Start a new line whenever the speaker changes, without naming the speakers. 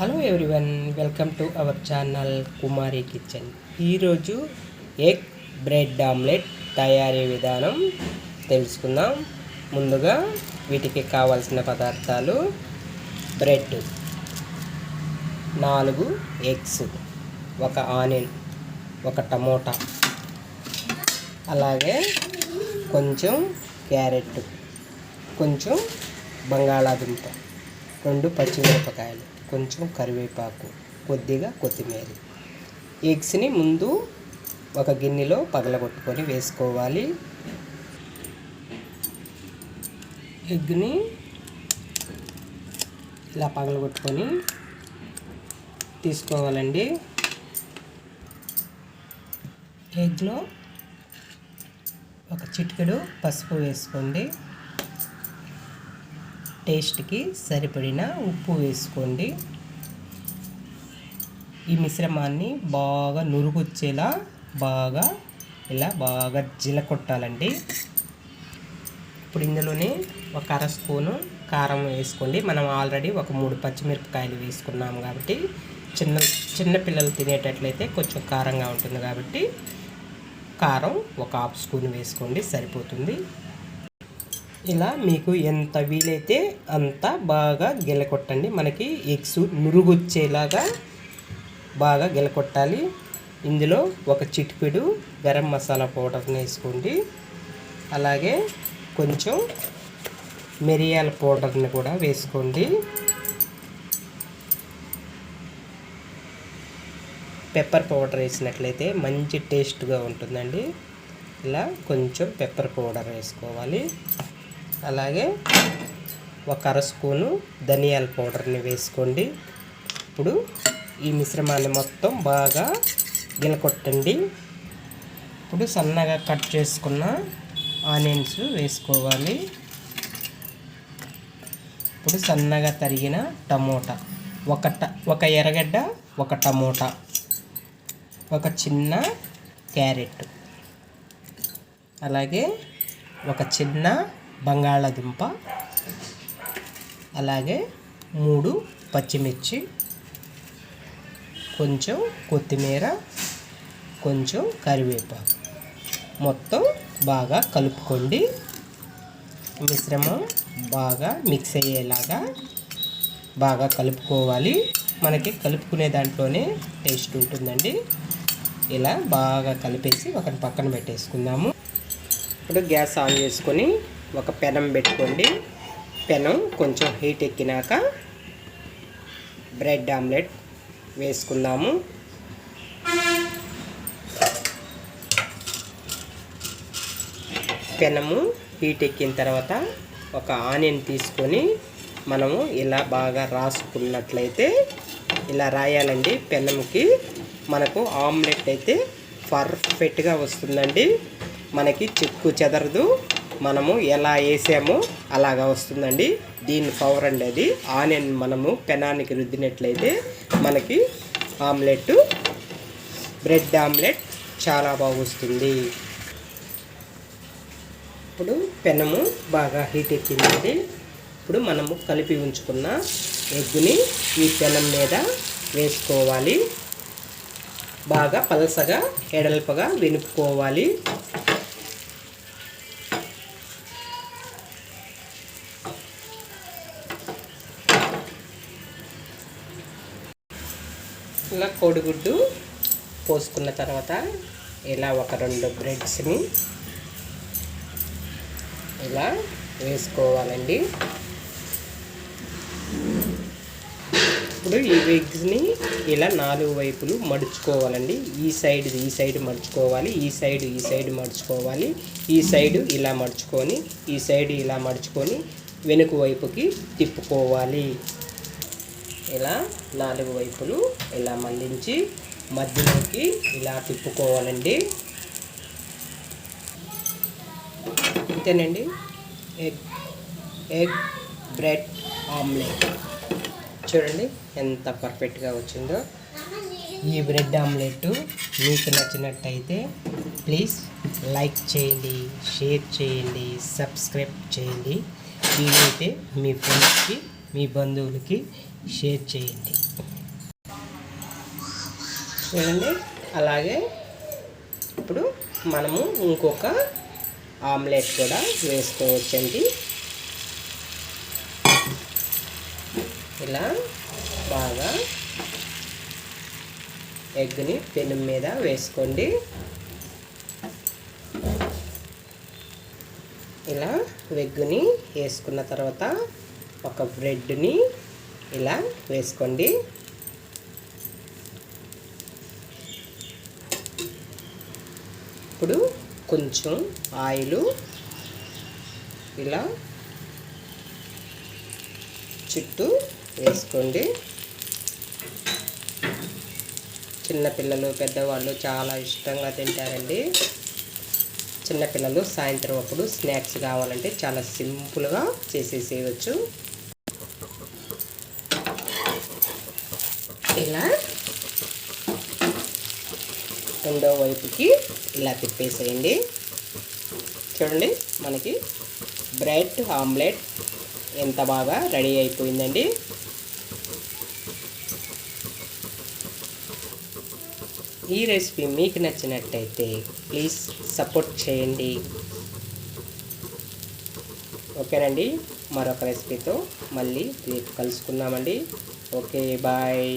Hello everyone welcome to our channel Kumari kitchen. ఈరోజు egg bread omelette తయారీ విధానం తెలుసుకుందాం. ముందుగా వీటికి కావాల్సిన పదార్థాలు బ్రెడ్ నాలుగు ఎగ్స్ ఒక ఆనియన్ ఒక టమోటా అలాగే కొంచెం క్యారెట్ కొంచెం బంగాళాదుంప రెండు పచ్చిమిరపకాయలు. కొంచెం కరివేపాకు కొద్దిగా కొత్తిమీర. ఎగ్స్ని ముందు ఒక గిన్నెలో పగలగొట్టుకొని వేసుకోవాలి. ఎగ్ని ఇలా పగలగొట్టుకొని తీసుకోవాలండి. ఎగ్లో ఒక చిటికెడు పసుపు వేసుకోండి. టేస్ట్కి సరిపడిన ఉప్పు వేసుకోండి. ఈ మిశ్రమాన్ని బాగా నురుగొచ్చేలా బాగా ఇలా బాగా జిలకొట్టాలండి. ఇప్పుడు ఇందులోనే ఒక అర స్పూను కారం వేసుకోండి. మనం ఆల్రెడీ ఒక మూడు పచ్చిమిరపకాయలు వేసుకున్నాం కాబట్టి చిన్న చిన్న పిల్లలు తినేటట్లయితే కొంచెం కారంగా ఉంటుంది కాబట్టి కారం ఒక హాఫ్ స్పూన్ వేసుకోండి సరిపోతుంది. ఇలా మీకు ఎంత వీలైతే అంత బాగా గెలకొట్టండి. మనకి ఎగ్స్ నురుగొచ్చేలాగా బాగా గెలకొట్టాలి. ఇందులో ఒక చిటికెడు గరం మసాలా పౌడర్ని వేసుకోండి. అలాగే కొంచెం మిరియాల పౌడర్ని కూడా వేసుకోండి. పెప్పర్ పౌడర్ వేసినట్లయితే మంచి టేస్ట్గా ఉంటుందండి. ఇలా కొంచెం పెప్పర్ పౌడర్ వేసుకోవాలి. అలాగే ఒక అర స్పూను ధనియాల పౌడర్ని వేసుకోండి. ఇప్పుడు ఈ మిశ్రమాన్ని మొత్తం బాగా గిలకొట్టండి. ఇప్పుడు సన్నగా కట్ చేసుకున్న ఆనియన్స్ వేసుకోవాలి. ఇప్పుడు సన్నగా తరిగిన టమోటా. ఒక ట ఒక ఎర్రగడ్డ ఒక టమోటా. ఒక చిన్న క్యారెట్. అలాగే ఒక చిన్న బంగాళదుంప అలాగే మూడు పచ్చిమిర్చి కొంచెం కొత్తిమీర కొంచెం కరివేపాకు. మొత్తం బాగా కలుపుకోండి. మిశ్రమం బాగా మిక్స్ అయ్యేలాగా బాగా కలుపుకోవాలి. మనకి కలుపుకునే దాంట్లోనే టేస్ట్ ఉంటుందండి. ఇలా బాగా కలిపేసి ఒక పక్కన పెట్టేసుకుందాము. ఇప్పుడు గ్యాస్ ఆన్ చేసుకొని ఒక పెనం పెట్టుకోండి. పెనం కొంచెం హీట్ ఎక్కినాక బ్రెడ్ ఆమ్లెట్ వేసుకుందాము. పెనము హీట్ ఎక్కిన తర్వాత ఒక ఆనియన్ తీసుకొని మనము ఇలా బాగా రాసుకున్నట్లయితే ఇలా రాయాలండి. పెనంకి మనకు ఆమ్లెట్ అయితే పర్ఫెక్ట్గా వస్తుందండి. మనకి చెక్కు చెదరదు. మనము ఎలా వేసామో అలాగా వస్తుందండి. దీని పవర్ అండి అది. ఆనియన్ మనము పెనానికి రుద్దినట్లయితే మనకి ఆమ్లెట్ బ్రెడ్ ఆమ్లెట్ చాలా బాగా వస్తుంది ఇప్పుడు పెనము బాగా హీట్ ఎక్కిందండి. ఇప్పుడు మనము కలిపి ఉంచుకున్న ఎగ్గుని ఈ పెనం మీద వేసుకోవాలి. బాగా పలసగా ఎడల్పగా వెనుక్కోవాలి. ఇలా కోడిగుడ్డు పోసుకున్న తర్వాత ఇలా ఒక రెండు బ్రెడ్స్ని ఇలా వేసుకోవాలండి. ఇప్పుడు ఈ ఎగ్స్ని ఇలా నాలుగు వైపులు మడుచుకోవాలండి. ఈ సైడ్ ఈ సైడ్ మడుచుకోవాలి ఈ సైడ్ ఈ సైడ్ మడుచుకోవాలి ఈ సైడ్ ఇలా మడుచుకొని ఈ సైడ్ ఇలా మడుచుకొని వెనుక వైపుకి తిప్పుకోవాలి. ఇలా నాలుగు వైపులు ఇలా మళ్ళించి మధ్యలోకి ఇలా తిప్పుకోవాలండి. అంతేనండి ఎగ్ ఎగ్ బ్రెడ్ ఆమ్లెట్. చూడండి ఎంత పర్ఫెక్ట్గా వచ్చిందో. ఈ బ్రెడ్ ఆమ్లెట్ మీకు నచ్చినట్టయితే ప్లీజ్ లైక్ చేయండి షేర్ చేయండి సబ్స్క్రైబ్ చేయండి. వీలైతే మీ ఫ్రెండ్స్కి మీ బంధువులకి షేర్ చేయండి. చూడండి అలాగే ఇప్పుడు మనము ఇంకొక ఆమ్లెట్ కూడా వేసుకోవచ్చండి. ఇలా బాగా ఎగ్ని పెను మీద వేసుకోండి. ఇలా వెగ్గుని వేసుకున్న తర్వాత ఒక బ్రెడ్ని ఇలా వేసుకోండి. ఇప్పుడు కొంచెం ఆయిల్ ఇలా చుట్టూ వేసుకోండి. చిన్నపిల్లలు పెద్దవాళ్ళు చాలా ఇష్టంగా తింటారండి. చిన్నపిల్లలు సాయంత్రం అప్పుడు స్నాక్స్ కావాలంటే చాలా సింపుల్గా చేసేసేయచ్చు ఇలా రెండో వైపుకి ఇలా తిప్పేసేయండి. చూడండి మనకి బ్రెడ్ ఆమ్లెట్ ఎంత బాగా రెడీ అయిపోయిందండి. ఈ రెసిపీ మీకు నచ్చినట్టయితే ప్లీజ్ సపోర్ట్ చేయండి. ఓకేనండి మరొక రెసిపీతో మళ్ళీ రేపు కలుసుకుందామండి. Okay bye.